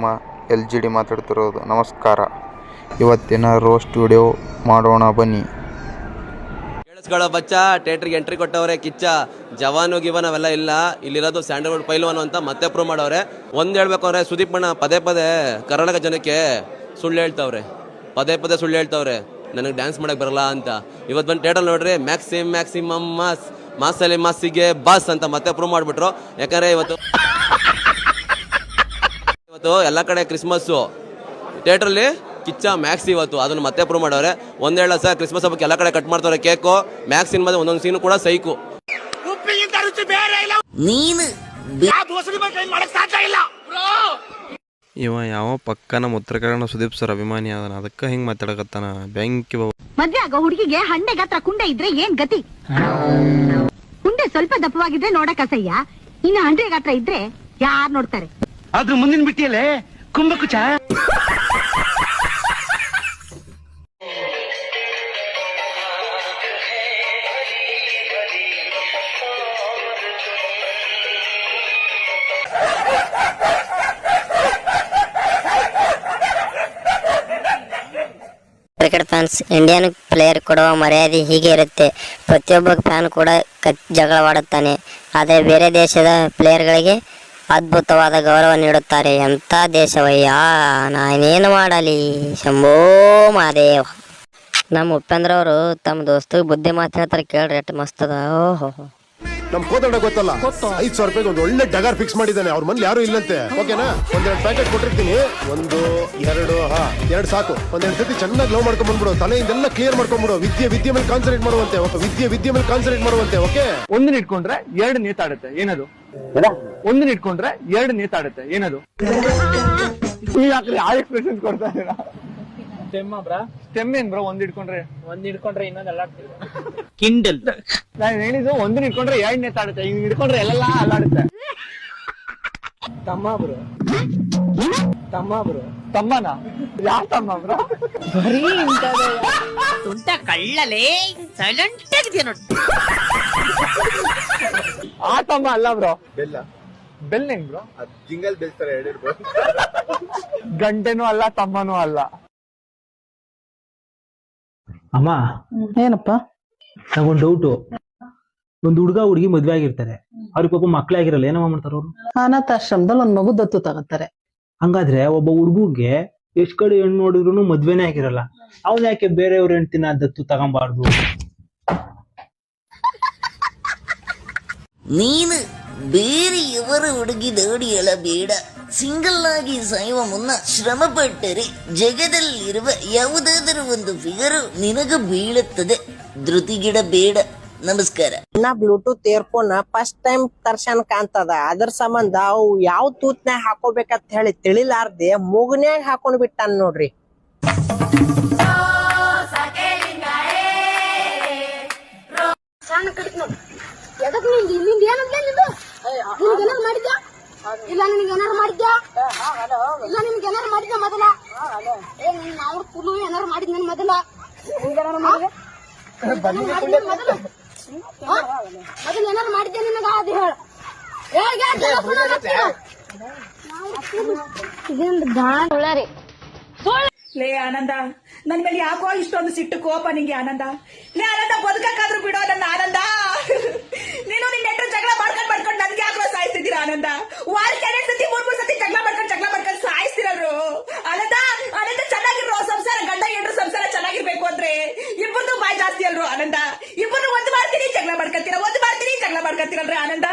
ನಿಮ್ಮ L G D ಮಾತಾಡ್ತಿರೋದು. ನಮಸ್ಕಾರ. ಇವತ್ತಿನ ರೋಸ್ಟ್ ವಿಡಿಯೋ ಮಾಡೋಣ ಬನ್ನಿ. ಕೇಳಿಸ್ಕೊಳ್ಳೋ ಬಚ್ಚ, ಥಿಯೇಟ್ರಿಗೆ ಎಂಟ್ರಿ ಕೊಟ್ಟವ್ರೆ, ಕಿಚ್ಚ. ಜವಾನು ಗಿವನ್ ಅವೆಲ್ಲ ಇಲ್ಲ. ಇಲ್ಲಿರೋದು ಸ್ಯಾಂಡಲ್ವುಡ್ ಪೈಲ್ವಾನ್ ಅಂತ ಮತ್ತೆ ಪ್ರೂವ್ ಮಾಡವ್ರೆ ಒಂದ್ ಹೇಳ್ಬೇಕು ಅಂದ್ರೆ ಸುದೀಪ್ ಅಣ್ಣ ಪದೇ ಪದೇ ಕರ್ನಾಟಕ ಜನಕ್ಕೆ ಸುಳ್ಳು ಹೇಳ್ತಾವ್ರೆ. ಪದೇ ಪದೇ ಸುಳ್ಳು ಹೇಳ್ತಾವ್ರೆ. ನನಗೆ ಡ್ಯಾನ್ಸ್ ಮಾಡಕ್ ಬರಲ್ಲ ಅಂತ. ಇವತ್ತು ಬಂದು ಥಿಯೇಟರ್ ನೋಡ್ರಿ ಮ್ಯಾಕ್ಸಿಮ್ ಮ್ಯಾಕ್ಸಿಮಮ್ ಮಾಸ್ ಮಾಸಲ್ಲಿ ಮಾಸಿಗೆ ಬಾಸ್ ಅಂತ ಮತ್ತೆ ಪ್ರೂವ್ ಮಾಡ್ಬಿಟ್ರು. ಯಾಕಂದ್ರೆ ಇವತ್ತು ಇವತ್ತು ಎಲ್ಲ ಕಡೆ ಕ್ರಿಸ್ಮಸ್ಸು. ಥಿಯೇಟ್ರಲ್ಲಿ ಕಿಚ್ಚ ಮ್ಯಾಕ್ಸ್ ಇವತ್ತು ಅದನ್ನು ಮತ್ತೆ ಪ್ರೂವ್ ಮಾಡವ್ರೆ ಒಂದೇಳ ಸರ್ ಕ್ರಿಸ್ಮಸ್ ಹಬ್ಬಕ್ಕೆ ಎಲ್ಲ ಕಡೆ ಕಟ್ ಮಾಡ್ತಾರೆ ಕೇಕು ಮ್ಯಾಕ್ಸ್ ಸಿನಿಮಾದ ಒಂದೊಂದು ಸೀನು ಕೂಡ ಸೈಕು. ನೀನು ಇವ ಯಾವ ಪಕ್ಕ ನಮ್ಮ ಉತ್ತರ ಕನ್ನಡ ಸುದೀಪ್ ಸರ್ ಅಭಿಮಾನಿ ಅದನ? ಅದಕ್ಕ ಹಿಂಗ್ ಮಾತಾಡಕತ್ತಾನ? ಬೆಂಕಿ ಬಾವ ಮದ್ವೆ ಆಗೋ ಹುಡುಗಿಗೆ ಹಂಡೆ ಗಾತ್ರ ಕುಂಡೆ ಇದ್ರೆ ಏನ್ ಗತಿ? ಕುಂಡೆ ಸ್ವಲ್ಪ ದಪ್ಪವಾಗಿದ್ರೆ ನೋಡಕ್ ಅಸಹ್ಯ. ಇನ್ನು ಹಂಡೆ ಗಾತ್ರ ಇದ್ರೆ ಯಾರ್ ನೋಡ್ತಾರೆ? ಆದ್ರೂ ಮುಂದಿನ ಬಿಟ್ಟಿಯಲ್ಲೇ? ಕುಂಭಕುಚ? ಕ್ರಿಕೆಟ್ ಫ್ಯಾನ್ಸ್ ಇಂಡಿಯನ್ ಪ್ಲೇಯರ್ ಕೊಡುವ ಮರ್ಯಾದೆ ಹೀಗೆ ಇರುತ್ತೆ. ಪ್ರತಿಯೊಬ್ಬ ಫ್ಯಾನ್ ಕೂಡ ಜಗಳವಾಡುತ್ತಾನೆ. ಆದರೆ ಬೇರೆ ದೇಶದ ಪ್ಲೇಯರ್ಗಳಿಗೆ ಅದ್ಭುತವಾದ ಗೌರವ ನೀಡುತ್ತಾರೆ ಎಂಥ ದೇಶವಯ್ಯ? ನಾನೇನು ಮಾಡಲಿ? ಶಂಭೋ ಮಹಾದೇವ. ನಮ್ಮ ಉಪೇಂದ್ರ ಅವರು ತಮ್ಮ ದೋಸ್ತಿಗೆ ಬುದ್ಧಿ ಮಾತು ಹೇಳ್ತಾರೆ ಕೇಳ್ರಿ ಎಷ್ಟು ಮಸ್ತ್ ಅದ. ಓಹೋ ನಮ್ ಕೋದಂಡ ಗೊತ್ತಲ್ಲ? ಐದ್ ಸಾವಿರ ರೂಪಾಯಿ ಒಂದು ಒಳ್ಳೆ ಡಗಾರ್ ಫಿಕ್ಸ್ ಮಾಡಿದ್ದಾನೆ. ಅವ್ರ ಮನೇಲಿ ಯಾರು ಇಲ್ಲಂತೆ. ಓಕೆನಾ? ಒಂದೆರಡು ಪ್ಯಾಕೆಟ್ ಕೊಟ್ಟಿರ್ತೀನಿ. ಒಂದು ಎರಡು ಹಾ ಎರಡು ಸಾಕು. ಒಂದೆರಡು ಸತಿ ಚೆನ್ನಾಗಿ ಲವ್ ಮಾಡ್ಕೊಂಡ್ ಬಂದ್ಬಿಡು ತಲೆಯಿಂದೆಲ್ಲ ಕ್ಲಿಯರ್ ಮಾಡ್ಕೊಂಡ್ಬಿಡು. ವಿದ್ಯೆ ವಿದ್ಯೆ ಮೇಲೆ ಕಾನ್ಸಂಟ್ರೇಟ್ ಮಾಡುವಂತೆ. ಓಕೆ ವಿದ್ಯೆ ವಿದ್ಯೆ ಮೇಲೆ ಕಾನ್ಸಂಟ್ರೇಟ್ ಮಾಡುವಂತೆ. ಓಕೆ? ಒಂದನ್ನ ಇಟ್ಕೊಂಡ್ರೆ ಎರಡು ನೇತಾಡುತ್ತೆ. ಏನದು? ಒಂದನ್ನ ಇಟ್ಕೊಂಡ್ರೆ ಎರಡು ನೇತಾಡುತ್ತೆ ಏನದು? ಈ ಯಾಕ್ರಿ ಆ ಎಕ್ಸ್ಪ್ರೆಷನ್ ಕೊಡ್ತಾ ಇದ್ದೀರಾ? Stem bro? ಸ್ಟೆಮ್ ಏನ್ ಬ್ರೋ? ಒಂದ್ ಇಟ್ಕೊಂಡ್ರೆ. ಒಂದ್ ಇಟ್ಕೊಂಡ್ರೆ ಇನ್ನೊಂದ್ ಕಿಂಡಲ್ ನಾನು ಹೇಳಿದ್ದು ಒಂದನ್ನ ಇಟ್ಕೊಂಡ್ರೆ ಎರಡ್ ನೇತಾಡುತ್ತೆ ಹಿಂಗ್ ಇಟ್ಕೊಂಡ್ರೆ ಎಲ್ಲೆಲ್ಲ ಅಲ್ಲಾಡುತ್ತೆ. ತಮ್ಮ ಬ್ರೋ. ತಮ್ಮ ಬ್ರೋ. ತಮ್ಮನ? ಯಾವ ತಮ್ಮ ಬ್ರೋ? ತುಂಟ ಕಳ್ಳಲೇ. ಸೈಲೆಂಟ್ ಆಗಿದೆಯಾ ನೋಡಿ. ಆ ತಮ್ಮ ಅಲ್ಲ ಬ್ರೋ. ಬೆಲ್ಲ. ಬೆಲ್ ಹೆಂಗ್ ಬ್ರೋ ಜಿಂಗಲ್ ಬೆಲ್ತಾರೆ ಗಂಟೆನೂ ಅಲ್ಲ ತಮ್ಮನೂ ಅಲ್ಲ. ಅಮ್ಮ ಏನಪ್ಪ? ನಂಗೊಂದು ಡೌಟು ಒಂದು ಹುಡುಗ ಹುಡುಗಿ ಮದ್ವೆ ಆಗಿರ್ತಾರೆ. ಅವ್ರಿಗೆ ಪಾಪ ಮಕ್ಳೇ ಆಗಿರಲ್ಲ ಏನಮ್ಮ ಮಾಡ್ತಾರ ಅವ್ರು? ಅನಾಥಾಶ್ರಮದಲ್ಲಿ ಒಂದ್ ಮಗು ದತ್ತು ತಗೋತಾರೆ. ಹಂಗಾದ್ರೆ ಒಬ್ಬ ಹುಡುಗಿಗೆ ಎಷ್ಟ್ ಕಡೆ ಹೆಣ್ಣು ನೋಡಿದ್ರು ಮದ್ವೆನೇ ಆಗಿರಲ್ಲ. ಅವ್ನ ಯಾಕೆ ಬೇರೆಯವ್ರ ಹೆಣ್ತಿನ ದತ್ತು ತಗೊಂಬಾರ್ದು? ನೀನು ಬೇರೆಯವರ ಹುಡುಗಿ ದೋಡಿ ಬೇಡ. ಸಿಂಗಲ್ ಆಗಿ ಸಾಯುವ ಮುನ್ನ ಶ್ರಮ ಪಟ್ಟರೆ ಜಗದಲ್ಲಿರುವ ಯಾವುದಾದರೂ ಒಂದು ಫಿಗರು ನಿನಗ ಬೀಳುತ್ತದೆ. ಧೃತಿಗಿಡ ಬೇಡ. ನಮಸ್ಕಾರ. ನಾ ಬ್ಲೂಟೂತ್ ಇಯರ್ಫೋನ್ ಫಸ್ಟ್ ಟೈಮ್ ತರ್ಶನ್ ಕಾಣ್ತದ. ಅದ್ರ ಸಂಬಂಧ ಅವು ಯಾವ ತೂತ್ನ್ಯಾಗ ಹಾಕೋಬೇಕಂತ ಹೇಳಿ ತಿಳಿಲಾರ್ದೆ ಮೂಗನ್ಯಾಗ ಹಾಕೊಂಡ್ ಬಿಟ್ಟಾನ ನೋಡ್ರಿ. ಎದಕ್ ನಿಂದು ನಿಂದು? ಏನಂತ ನಿಂದು ನಿನ್ಗೆ ಏನಾರು ಮಾಡಿದ್ಯಾ? ಇಲ್ಲ ನಿನ್ಗೆ ಏನಾರು ಮಾಡಿದ್ಯಾ? ಇಲ್ಲ ನಿನ್ಗೆ ಏನಾರು ಮಾಡಿದ್ಯಾ ಮೊದಲ? ಏ ನಿನ್ನ ಅವ್ರ ಕುಲು ಏನಾರು ಮಾಡಿದ್ ನನ್ ಮೊದಲ? ಮೊದಲು? ಮೊದಲು ಏನಾರು ಮಾಡಿದ್ಯಾ ನಿನಗ? ಅದು ಹೇಳ. ಲೇ ಆನಂದ. ನನ್ ಮೇಲೆ ಯಾಕೋ ಇಷ್ಟೊಂದು ಸಿಟ್ಟು ಕೋಪ ನಿಂಗೆ ಆನಂದ. ಲೇ ಆನಂದ ಬದುಕಕ್ಕಾದ್ರೂ ಬಿಡೋ ನನ್ನ ಆನಂದ ನೀನು ನಿನ್ನ ನೆಂಟರು ಜಗಳ ಮಾಡ್ಕೊಂಡ್ ಮಾಡ್ಕೊಂಡ್ ನನ್ಗೆ ಯಾಕೋ ಸಾಯಿಸ್ತಿದ್ದೀರಾ ಆನಂದ? ವಾರಕ್ಕೆ ಎರಡ್ ಸತಿ ಮೂರ್ ಮೂರ್ ಸತಿ ಜಗಳ ಮಾಡ್ಕೊಂಡ್ ಜಗಳ ಮಾಡ್ಕೊಂಡ್ ಸಾಯಿಸ್ತಿರಲ್ರು? ಆನಂದ ಆನಂದ ಚೆನ್ನಾಗಿರೋ ಸಂಸಾರ, ಗಂಡ ಹೆಂಡ್ರು ಸಂಸಾರ ಚೆನ್ನಾಗಿರ್ಬೇಕು ಅಂದ್ರೆ ಇಬ್ಬರದು ಬಾಯ್ ಜಾಸ್ತಿ ಅಲ್ರು ಆನಂದ? ಇಬ್ಬರು ಒಂದ್ ಮಾಡ್ತೀನಿ, ಜಗಳ ಮಾಡ್ಕೊತೀರ ಒಂದ್ ಮಾಡ್ತೀನಿ, ಜಗಳ ಮಾಡ್ಕೊತೀರಲ್ರಿ ಆನಂದ?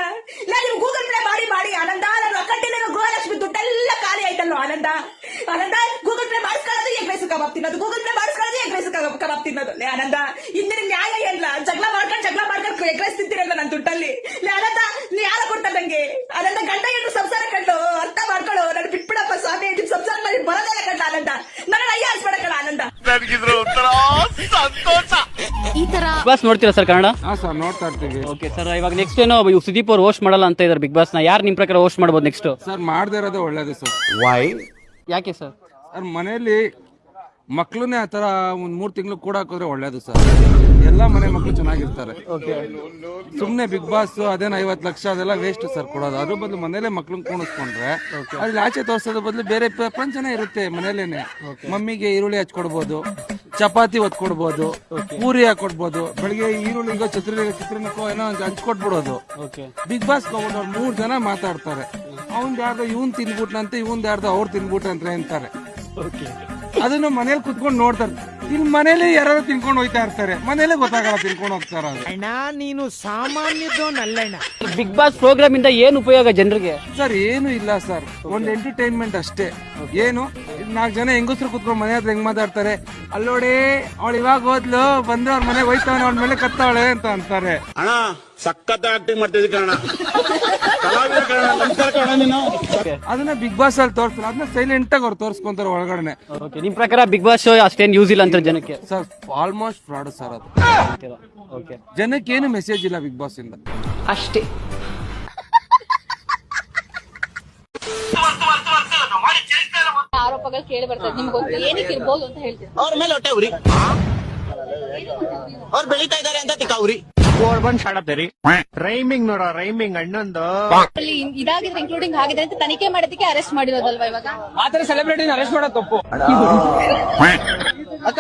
ನಾ ನಿಮ್ ಗೂಗಲ್ ಪೇ ಮಾಡಿ ಮಾಡಿ ಆನಂದ. ನಾನು ಅಕ್ಕಟ್ಟಿನ ಗೃಹಲಕ್ಷ್ಮಿ ದುಡ್ಡೆಲ್ಲ ಖಾಲಿ ಆಯ್ತಲ್ಲೋ ಆನಂದ? ಆನಂದ ಗೂಗಲ್ ಪೇ ಮಾಡಿಸ್ಕೊಳ್ಳೋದು ಎಗ್ ರೈಸ್ ಕಬಾಬ್ ತಿನ್ನೋದು. ಗೂಗಲ್ ಪೇ ಮಾಡಿಸ್ಕೊಳ್ಳೋದು ಎಗ್ ರೈಸ್ ಕಬಾಬ್ ತಿನ್ನೋದು. ಆನಂದ ಇಂದಿನ ನ್ಯಾಯ ಏನಿಲ್ಲ ಜಗಳ ಮಾಡ್ಕೊಂಡು ಜಗಳ ಮಾಡ್ಕೊಂಡು ಎಗ್ ರೈಸ್ ತಿಂತಿರಲ್ಲ ನನ್ನ ದುಡ್ಡಲ್ಲಿ? ಆನಂದ ನೀ ಯಾರ ಕೊಟ್ಟ ನಂಗೆ. ಆನಂದ ಗಂಡ ಹೆಣ್ಣು ಸಂಸಾರ ಕಂಡು ಅರ್ಥ ಮಾಡ್ಕೊಳ್ಳೋ ನಾನು ಬಿಟ್ಬಿಡಪ್ಪ ಸ್ವಾಮಿ ನಿಮ್ ಸಂಸಾರ ಮಾಡಿ ಬರದೇ ಕಂಡ ಆನಂದ ನನ್ನ ಅಯ್ಯ ಹಸ್ಬೇಡ ಕಣ ಆನಂದ ಬಾಸ್ ನೋಡ್ತೀರಾ ಸರ್ ಕನ್ನಡ? ಸರ್ ನೋಡ್ತಾ ಇರ್ತೀವಿ. ಓಕೆ ಸರ್ ಇವಾಗ ನೆಕ್ಸ್ಟ್ ಏನೋ ಇವ್ ಸುದೀಪ್ ಅವ್ರು ಹೋಸ್ಟ್ ಮಾಡಲ್ಲ ಅಂತ ಇದಾರೆ ಬಿಗ್ ಬಾಸ್ನ ಯಾರು ನಿಮ್ ಪ್ರಕಾರ ಹೋಸ್ಟ್ ಮಾಡ್ಬೋದು ನೆಕ್ಸ್ಟ್ ಸರ್ ಮಾಡದೇ ಇರೋದೇ ಒಳ್ಳೇದು ಸರ್. ವೈ ಯಾಕೆ ಸರ್? ಸರ್ ಮನೆಯಲ್ಲಿ ಮಕ್ಳನ್ನೇ ಆ ತರ ಒಂದ್ ಮೂರ್ ತಿಂಗಳು ಕೂಡ ಹಾಕಿದ್ರೆ ಒಳ್ಳೇದು ಸರ್. ಎಲ್ಲಾ ಮನೆ ಮಕ್ಕಳು ಚೆನ್ನಾಗಿರ್ತಾರೆ. ಸುಮ್ನೆ ಬಿಗ್ ಬಾಸ್ ಅದೇನ ಐವತ್ ಲಕ್ಷ ಅದೆಲ್ಲ ವೇಸ್ಟ್ ಸರ್ ಕೊಡೋದು. ಅದ್ರ ಬದಲು ಮನೇಲೆ ಮಕ್ಳನ್ನ ಕೂಣಿಸ್ಕೊಂಡ್ರೆ ಅಲ್ಲಿ ಆಚೆ ತೋರ್ಸೋದ್ರ ಬದಲು ಬೇರೆ ಪ್ರಪಂಚನೇ ಇರುತ್ತೆ ಮನೇಲೇನೆ. ಮಮ್ಮಿಗೆ ಈರುಳ್ಳಿ ಹಚ್ಕೊಡ್ಬೋದು ಚಪಾತಿ ಒತ್ಕೊಡ್ಬೋದು ಪೂರಿ ಹಾಕೊಡ್ಬೋದು ಬೆಳಿಗ್ಗೆ ಈರುಳ್ಳಿಗೋ ಚಿತ್ರ ಚಿತ್ರಣಕ್ಕೋ ಏನೋ ಒಂದು ಹಂಚ್ಕೊಟ್ಬಿಡೋದು. ಬಿಗ್ ಬಾಸ್ ಅವ್ರು ಮೂರ್ ಜನ ಮಾತಾಡ್ತಾರೆ. ಅವ್ನ್ ಯಾರ್ದೋ ಇವನ್ ತಿನ್ಬಿಟ್ನಂತೆ ಇವನ್ ಯಾರ್ದೋ ಅವ್ರು ತಿನ್ಬಿಟ್ರಂತೆ ಅಂತಾರೆ. ಅದನ್ನು ಮನೇಲಿ ಕುತ್ಕೊಂಡು ನೋಡ್ತಾರೆ. ಇಲ್ಲಿ ಮನೇಲಿ ಯಾರು ತಿನ್ಕೊಂಡು ಹೋಯ್ತಾ ಇರ್ತಾರೆ. ಮನೇಲೆ ಗೊತ್ತಾಗಲ್ಲ ತಿನ್ಕೊಂಡು ಹೋಗ್ತಾರ ಅದು ಬಿಗ್ ಬಾಸ್ ಪ್ರೋಗ್ರಾಮ್ ಇಂದ ಏನು ಉಪಯೋಗ ಜನರಿಗೆ? ಸರ್ ಏನು ಇಲ್ಲ ಸರ್. ಒಂದು ಎಂಟರ್ಟೈನ್ಮೆಂಟ್ ಅಷ್ಟೇ. ಏನು? ನಾಲ್ಕು ಜನ ಹೆಂಗಸ್ರು ಕುತ್ಕೊಂಡು ಮನೆ ಹತ್ರ ಹೆಂಗ್ ಮಾತಾಡ್ತಾರೆ? ಅಲ್ಲೋಡಿ ಅವಳು ಇವಾಗ ಹೋದ್ಲು ಬಂದ್ರೆ ಅವ್ರ ಮನೆಗೆ ಹೋಯ್ತಾವನೆ ಅವ್ಳ ಮೇಲೆ ಕತ್ತಾವಳೆ ಅಂತ ಅಂತಾರೆ. ಅಣ್ಣ ಸಖತ್ ಆಕ್ಟಿಂಗ್ ಮಾಡ್ತಿದ್ದಿ ಕಣ ಕಲಾವಿದ ಕಣ ನಮಸ್ಕಾರ ಕಣ ನೀನು. ಅದನ್ನ ಬಿಗ್ ಬಾಸ್ ಅಲ್ಲಿ ತೋರಿಸ್ತಾರೆ ಅದನ್ನ ಸೈಲೆಂಟ್ ಆಗಿ ಅವ್ರು ತೋರಿಸ್ಕೊಂತಾರೆ ಒಳಗಡೆ ಓಕೆ ನಿಮ್ ಪ್ರಕಾರ ಬಿಗ್ ಬಾಸ್ ಶೋ ಅಷ್ಟೇನ್ ಯೂಸ್ ಇಲ್ಲ ಅಂತ ಜನಕ್ಕೆ? ಸರ್ ಆಲ್ಮೋಸ್ಟ್ ಫ್ರಾಡ್ ಸರ್ ಅದು. ಓಕೆ ಜನಕ್ಕೆ ಏನು ಮೆಸೇಜ್ ಇಲ್ಲ ಬಿಗ್ ಬಾಸ್ ಇಂದ. ಅಷ್ಟೇ. ಆರೋಪಗಳು ಕೇಳಿ ಬರ್ತದೆ ನಿಮ್ಗೆ ಗೊತ್ತು. ಏನಕ್ಕೆ ಇರ್ಬೋದು ಅಂತ ಹೇಳ್ತೀನಿ ಅವ್ರ ಮೇಲೆ ಹೊಟ್ಟೆ ಉರಿ. ಅವ್ರು ಬೆಳೀತಾ ಇದ್ದಾರೆ ಅಂತ ತಿಕ್ಕ ಉರಿ. ರೈಮಿಂಗ್ ನೋಡ ರೈಮಿಂಗ್ ಅಣ್ಣೊಂದು ಅಲ್ಲಿ ಇದಾಗಿದ್ರೆ ಇನ್ಕ್ಲೂಡಿಂಗ್ ಆಗಿದೆ ಅಂತ ತನಿಖೆ ಮಾಡೋದಕ್ಕೆ ಅರೆಸ್ಟ್ ಮಾಡಿರೋದಲ್ವಾ ಇವಾಗ? ಆತರ ಸೆಲೆಬ್ರಿಟಿ ಅರೆಸ್ಟ್ ಮಾಡೋ ತಪ್ಪು. ಅಕ್ಕ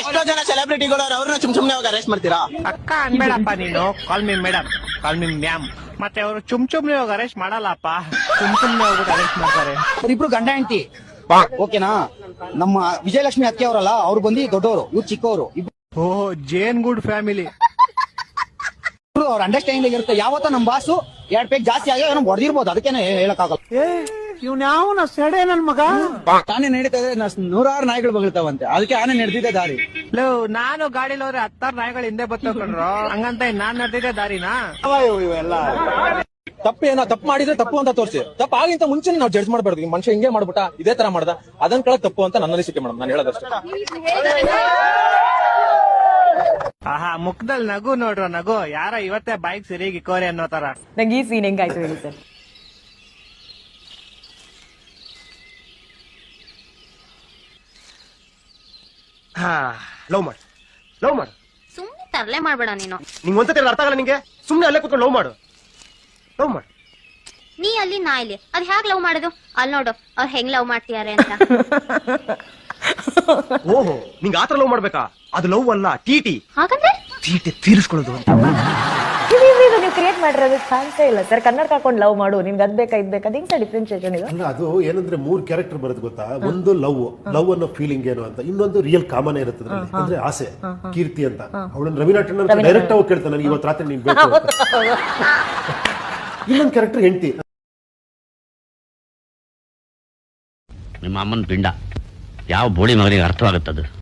ಎಷ್ಟೋ ಜನ ಸೆಲೆಬ್ರಿಟಿಗಳು ಅವ್ರನ್ನ ಸುಮ್ ಸುಮ್ನೆ ಹೋಗಿ ಅರೆಸ್ಟ್ ಮಾಡ್ತೀರಾ? ಅಕ್ಕ ಅನ್ಬೇಡಪ್ಪ ನೀನು. ಕಾಲ್ ಮಿ ಮೇಡಮ್ ಕಾಲ್ ಮಿ ಮ್ಯಾಮ್ ಮತ್ತೆ ಅವರು ಚುಮ್ ಚುಮ್ನೆ ಹೋಗಿ ಅರೆಸ್ಟ್ ಮಾಡಲ್ಲಪ್ಪ. ಚುಮ್ ಚುಮ್ನೆ ಹೋಗ್ಬಿಟ್ಟು ಅರೆಸ್ಟ್ ಮಾಡ್ತಾರೆ. ಇಬ್ರು ಗಂಡ ಹೆಂಡತಿ. ಓಕೆನಾ? ನಮ್ಮ ವಿಜಯಲಕ್ಷ್ಮಿ ಅತ್ತೆ ಅವರಲ್ಲ ಅವ್ರು ಬಂದು ದೊಡ್ಡವರು ಇವ್ರು ಚಿಕ್ಕವರು ಓ ಜೇನ್ ಗುಡ್ ಫ್ಯಾಮಿಲಿ ಅವ್ರ ಅಂಡರ್ಸ್ಟ್ಯಾಂಡಿಂಗ್ ಇರುತ್ತೆ. ಯಾವತ್ತ ನಮ್ ಬಾಸು ಎರಡ್ ಪೇಕ್ ಜಾಸ್ತಿ ಆಗಿ ಅವ್ರನ್ನ ಹೊಡೆದಿರ್ಬೋದು. ಅದಕ್ಕೇನೆ ಹೇಳಕ್ಕಾಗಲ್ಲ. ಇವ್ನ ಯಾವನ ಸೆಡೆ ನನ್ ಮಗ? ತಾನೇ ನಡೀತಾ ಇದೆ. ನೂರಾರು ನಾಯಿಗಳು ಬಗಳ್ತಾವಂತೆ. ಅದಕ್ಕೆ ಆನೆ ನಡೆದಿದೆ ದಾರಿ. ನಾನು ಗಾಡಿಲಿ ಹೋದ್ರೆ ಹತ್ತಾರು ನಾಯಿಗಳು ಹಿಂದೆ ಬತ್ತಕೊಂಡ್ರು. ಹಂಗಂತ ನಾನ್ ನಡೆದಿದ್ದೆ ದಾರಿನಾ? ತಪ್ಪು ಏನೋ ತಪ್ಪು ಮಾಡಿದ್ರೆ ತಪ್ಪು ಅಂತ ತೋರಿಸಿ. ತಪ್ಪು ಆಗಿಂತ ಮುಂಚೆ ನಾವು ಜಡ್ಜ್ ಮಾಡಬಾರ್ದು. ಈ ಮನುಷ್ಯ ಹಿಂಗೆ ಮಾಡ್ಬಿಟ್ಟ ಇದೇ ತರ ಮಾಡ್ದ. ಅದನ್ ಕಳಕ್ ತಪ್ಪು ಅಂತ ನನ್ನ ಅನಿಸಿಕೆ ಮೇಡಮ್ ನಾನು ಹೇಳೋದಷ್ಟೇ. ಆಹಾ ಮುಖದಲ್ಲಿ ನಗು ನೋಡ್ರ ನಗು. ಯಾರ ಇವತ್ತೇ ಬೈಕ್ ಸರಿಯಾಗಿ ಕೋರಿ ಅನ್ನೋ ತರ. ನಂಗೆ ಈ ಸೀನ್ ಹೆಂಗಾಯ್ತು ಹೇಳಿ ಸರ್. ಲವ್ ಮಾಡು. ಲವ್ ಮಾಡು. ಸುಮ್ಮನೆ ತರಲೆ ಮಾಡ್ಬೇಡ ನೀನು. ನಿಂಗೆ ಒಂದ್ಸತಿ ಅರ್ಥ ಆಗಲ್ಲ ನಿಂಗೆ? ಸುಮ್ಮನೆ ಅಲ್ಲೇ ಕೂತ್ಕೊಂಡು ಲವ್ ಮಾಡು. ಲವ್ ಮಾಡು. ನೀ ಅಲ್ಲಿ ನಾ ಇಲ್ಲಿ. ಅದ್ ಹೇಗ್ ಲವ್ ಮಾಡೋದು? ಅಲ್ಲಿ ನೋಡು ಅವ್ರು ಹೆಂಗ್ ಲವ್ ಮಾಡ್ತಿದಾರೆ ಅಂತ. ಓಹೋ ನಿಂಗೆ ಆತರ ಲವ್ ಮಾಡ್ಬೇಕಾ? ಅದು ಲವ್ ಅಲ್ಲ ಟಿ ಟಿ ಹಾಗಂದ್ರೆ? ಟಿ ತೀರಿಸ್ಕೊಳ್ಳೋದು ಅಂತ. ನೀವು ಕ್ರಿಯೇಟ್ ಮಾಡಿರೋದು ಚಾನ್ಸೇ ಇಲ್ಲ. ಸರ್ ಕನ್ನಡ ಹಾಕೊಂಡು ಲವ್ ಮಾಡು. ನಿಮ್ಗೆ ಅದ್ ಬೇಕಾ ಇದ್ ಬೇಕಾ? ಹೆಂಗ್ ಸರ್ ಡಿಫ್ರೆನ್ಶಿಯೇಷನ್ ಇದು? ಅಲ್ಲ ಅದು ಏನಂದ್ರೆ ಮೂರ್ ಕ್ಯಾರೆಕ್ಟರ್ ಬರುತ್ತೆ ಗೊತ್ತಾ? ಒಂದು ಲವ್ ಲವ್ ಅನ್ನೋ ಫೀಲಿಂಗ್ ಏನು ಅಂತ. ಇನ್ನೊಂದು ರಿಯಲ್ ಕಾಮನ್ ಇರುತ್ತೆ ಅದ್ರಲ್ಲಿ. ಅಂದ್ರೆ ಆಸೆ ಕೀರ್ತಿ ಅಂತ. ಅವಳನ್ನ ರವೀನಾ ಟಂಡನ್ ಡೈರೆಕ್ಟ್ ಆಗಿ ಕೇಳ್ತಾನೆ ನನಗೆ ಇವತ್ತು ರಾತ್ರಿ ನೀನ್ ಬೇಕು ಅಂತ. ಇನ್ನೊಂದು ಕ್ಯಾರೆಕ್ಟರ್ ಹೆಂಡತಿ. ನಿಮ್ಮ ಅಮ್ಮನ ಪಿಂಡ. ಯಾವ ಬೋಳಿ ಮಗನಿಗೆ ಅರ್ಥವಾಗುತ್ತದು